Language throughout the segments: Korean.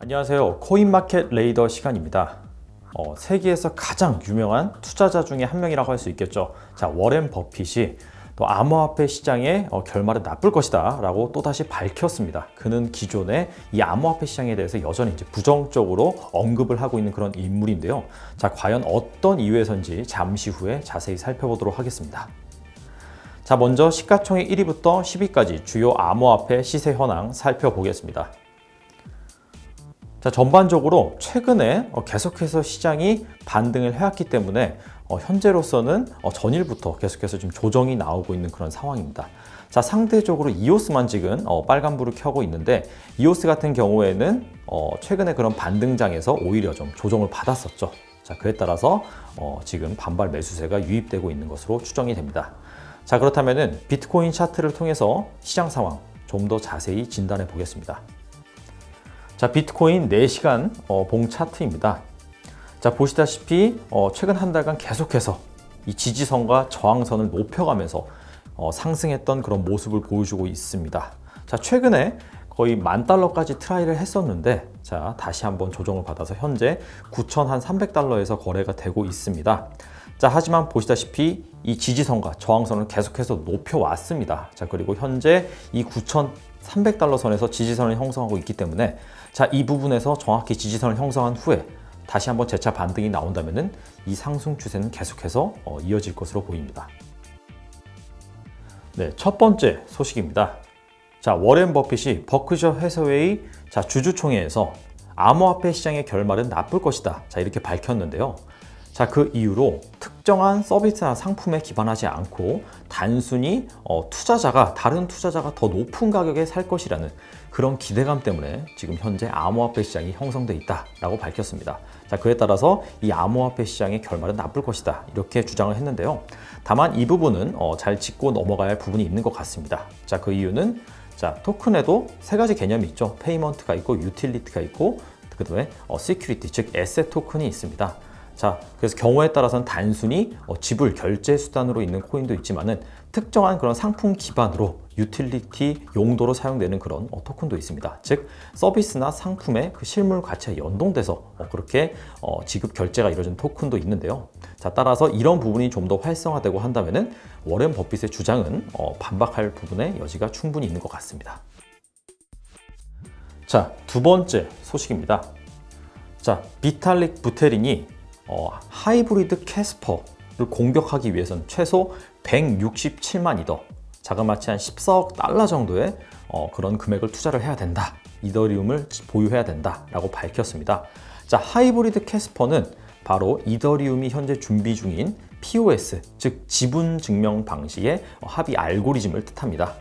안녕하세요. 코인마켓 레이더 시간입니다. 어, 세계에서 가장 유명한 투자자 중에 한 명이라고 할 수 있겠죠. 자, 워렌 버핏이 또 암호화폐 시장의 어, 결말은 나쁠 것이다 라고 또다시 밝혔습니다. 그는 기존에 이 암호화폐 시장에 대해서 여전히 이제 부정적으로 언급을 하고 있는 그런 인물인데요. 자, 과연 어떤 이유에서인지 잠시 후에 자세히 살펴보도록 하겠습니다. 자, 먼저 시가총액 1위부터 10위까지 주요 암호화폐 시세 현황 살펴보겠습니다. 자, 전반적으로 최근에 어, 계속해서 시장이 반등을 해왔기 때문에 어, 현재로서는 어, 전일부터 계속해서 좀 조정이 나오고 있는 그런 상황입니다. 자, 상대적으로 이오스만 지금 빨간불을 켜고 있는데 이오스 같은 경우에는 최근에 그런 반등장에서 오히려 좀 조정을 받았었죠. 자, 그에 따라서 지금 반발 매수세가 유입되고 있는 것으로 추정이 됩니다. 자, 그렇다면 비트코인 차트를 통해서 시장 상황 좀 더 자세히 진단해 보겠습니다. 자, 비트코인 4시간 어, 봉 차트입니다. 자, 보시다시피 어, 최근 한 달간 계속해서 이 지지선과 저항선을 높여가면서 어, 상승했던 그런 모습을 보여주고 있습니다. 자, 최근에 거의 만 달러까지 트라이를 했었는데 자, 다시 한번 조정을 받아서 현재 9,300달러에서 거래가 되고 있습니다. 자, 하지만 보시다시피 이 지지선과 저항선을 계속해서 높여왔습니다. 자, 그리고 현재 이 9,300달러 선에서 지지선을 형성하고 있기 때문에 자, 이 부분에서 정확히 지지선을 형성한 후에 다시 한번 재차 반등이 나온다면 이 상승 추세는 계속해서 어, 이어질 것으로 보입니다. 네, 첫 번째 소식입니다. 자, 워렌 버핏이 버크셔 해서웨이 자, 주주총회에서 암호화폐 시장의 결말은 나쁠 것이다. 자, 이렇게 밝혔는데요. 자, 그 이유로 특정한 서비스나 상품에 기반하지 않고 단순히 어, 투자자가 다른 투자자가 더 높은 가격에 살 것이라는 그런 기대감 때문에 지금 현재 암호화폐 시장이 형성돼 있다라고 밝혔습니다. 자, 그에 따라서 이 암호화폐 시장의 결말은 나쁠 것이다. 이렇게 주장을 했는데요. 다만 이 부분은 어, 잘 짚고 넘어가야 할 부분이 있는 것 같습니다. 자, 그 이유는 자, 토큰에도 세 가지 개념이 있죠. 페이먼트가 있고 유틸리티가 있고 그 다음에 어, 시큐리티 즉 에셋 토큰이 있습니다. 자, 그래서 경우에 따라서는 단순히 어, 지불 결제 수단으로 있는 코인도 있지만은 특정한 그런 상품 기반으로 유틸리티 용도로 사용되는 그런 어, 토큰도 있습니다. 즉 서비스나 상품의 그 실물 가치와 연동돼서 어, 그렇게 어, 지급 결제가 이루어진 토큰도 있는데요. 자, 따라서 이런 부분이 좀 더 활성화되고 한다면은 워렌 버핏의 주장은 어, 반박할 부분의 여지가 충분히 있는 것 같습니다. 자, 두 번째 소식입니다. 자, 비탈릭 부테린이 어, 하이브리드 캐스퍼를 공격하기 위해서는 최소 167만 이더, 자그마치 한 14억 달러 정도의 어, 그런 금액을 투자를 해야 된다. 이더리움을 보유해야 된다라고 밝혔습니다. 자, 하이브리드 캐스퍼는 바로 이더리움이 현재 준비 중인 POS, 즉 지분 증명 방식의 합의 알고리즘을 뜻합니다.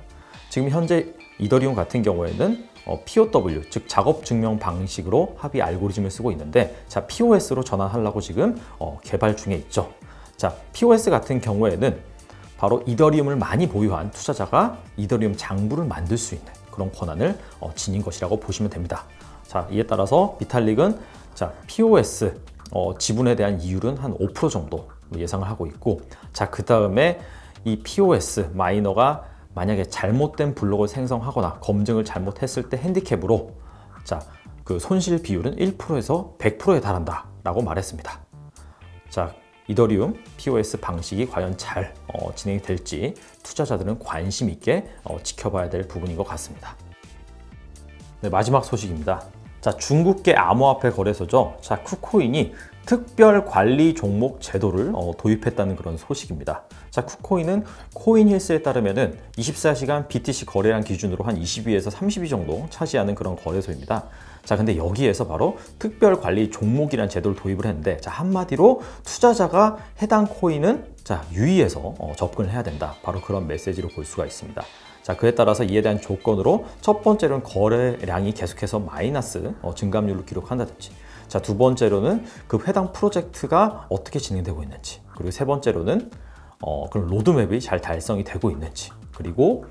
지금 현재 이더리움 같은 경우에는 어, POW, 즉 작업 증명 방식으로 합의 알고리즘을 쓰고 있는데 자, POS로 전환하려고 지금 어, 개발 중에 있죠. 자, POS 같은 경우에는 바로 이더리움을 많이 보유한 투자자가 이더리움 장부를 만들 수 있는 그런 권한을 어, 지닌 것이라고 보시면 됩니다. 자, 이에 따라서 비탈릭은 자, POS 어, 지분에 대한 이율은 한 5% 정도 예상을 하고 있고 자, 그 다음에 이 POS 마이너가 만약에 잘못된 블록을 생성하거나 검증을 잘못했을 때 핸디캡으로 자, 그 손실 비율은 1%에서 100%에 달한다 라고 말했습니다. 자, 이더리움 POS 방식이 과연 잘 어, 진행이 될지 투자자들은 관심 있게 어, 지켜봐야 될 부분인 것 같습니다. 네, 마지막 소식입니다. 자, 중국계 암호화폐 거래소죠. 자, 쿠코인이 특별 관리 종목 제도를 어, 도입했다는 그런 소식입니다. 자, 쿠코인은 코인힐스에 따르면은 24시간 BTC 거래량 기준으로 한 20위에서 30위 정도 차지하는 그런 거래소입니다. 자, 근데 여기에서 바로 특별 관리 종목이라는 제도를 도입을 했는데, 자, 한마디로 투자자가 해당 코인은 자, 유의해서 어, 접근을 해야 된다. 바로 그런 메시지로 볼 수가 있습니다. 자, 그에 따라서 이에 대한 조건으로 첫 번째로는 거래량이 계속해서 마이너스 어, 증감률을 기록한다든지 자, 두 번째로는 그 해당 프로젝트가 어떻게 진행되고 있는지 그리고 세 번째로는 어, 그런 로드맵이 잘 달성이 되고 있는지 그리고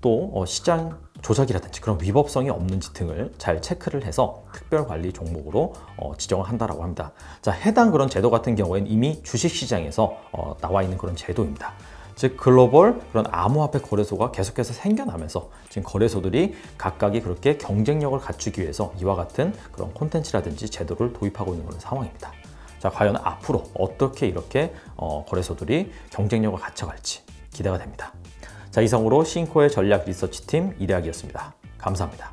또 어, 시장 조작이라든지 그런 위법성이 없는지 등을 잘 체크를 해서 특별 관리 종목으로 어, 지정을 한다라고 합니다. 자, 해당 그런 제도 같은 경우에는 이미 주식 시장에서 어, 나와 있는 그런 제도입니다. 즉 글로벌 그런 암호화폐 거래소가 계속해서 생겨나면서 지금 거래소들이 각각이 그렇게 경쟁력을 갖추기 위해서 이와 같은 그런 콘텐츠라든지 제도를 도입하고 있는 그런 상황입니다. 자, 과연 앞으로 어떻게 이렇게 어, 거래소들이 경쟁력을 갖춰갈지 기대가 됩니다. 자, 이상으로 싱코의 전략 리서치 팀 이대학이었습니다. 감사합니다.